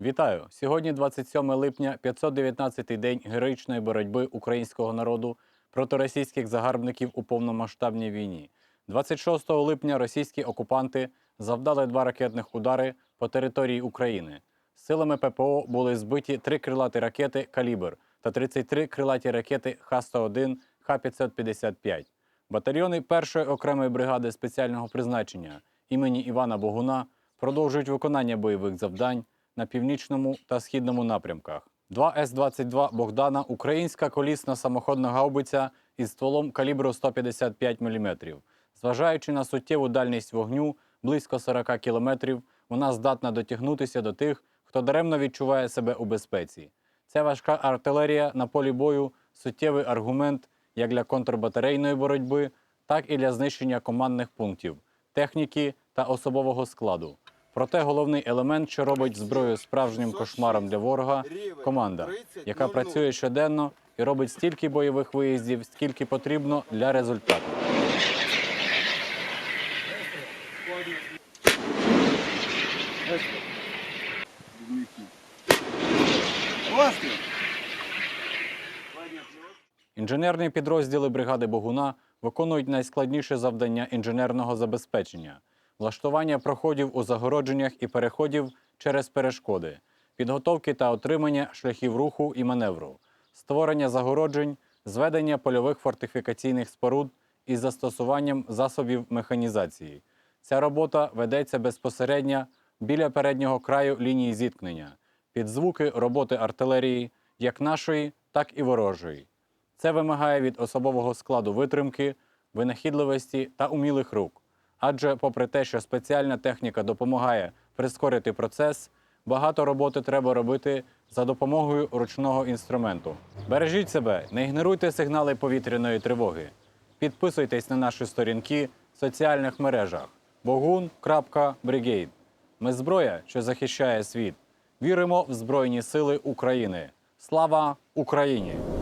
Вітаю! Сьогодні 27 липня, 519-й день героїчної боротьби українського народу проти російських загарбників у повномасштабній війні. 26 липня російські окупанти завдали два ракетних удари по території України. Силами ППО були збиті три крилаті ракети «Калібр» та 33 крилаті ракети Х-101, Х-555. Батальйони першої окремої бригади спеціального призначення імені Івана Богуна продовжують виконання бойових завдань на північному та східному напрямках. 2 С-22 Богдана українська колісна самоходна гаубиця із стволом калібру 155 мм. Зважаючи на суттєву дальність вогню близько 40 км, вона здатна дотягнутися до тих, хто даремно відчуває себе у безпеці. Ця важка артилерія на полі бою суттєвий аргумент як для контрбатарейної боротьби, так і для знищення командних пунктів, техніки та особового складу. Проте головний елемент, що робить зброю справжнім кошмаром для ворога команда, яка працює щоденно і робить стільки бойових виїздів, скільки потрібно для результату. Інженерні підрозділи бригади Богуна виконують найскладніше завдання інженерного забезпечення влаштування проходів у загородженнях і переходів через перешкоди, підготовки та отримання шляхів руху і маневру, створення загороджень, зведення польових фортифікаційних споруд із застосуванням засобів механізації. Ця робота ведеться безпосередньо біля переднього краю лінії зіткнення, під звуки роботи артилерії, як нашої, так і ворожої. Це вимагає від особового складу витримки, винахідливості та умілих рук. Адже, попри те, що спеціальна техніка допомагає прискорити процес, багато роботи треба робити за допомогою ручного інструменту. Бережіть себе, не ігноруйте сигнали повітряної тривоги. Підписуйтесь на наші сторінки в соціальних мережах bogun.brigade. Ми зброя, що захищає світ. Віримо в Збройні Сили України. Слава Україні!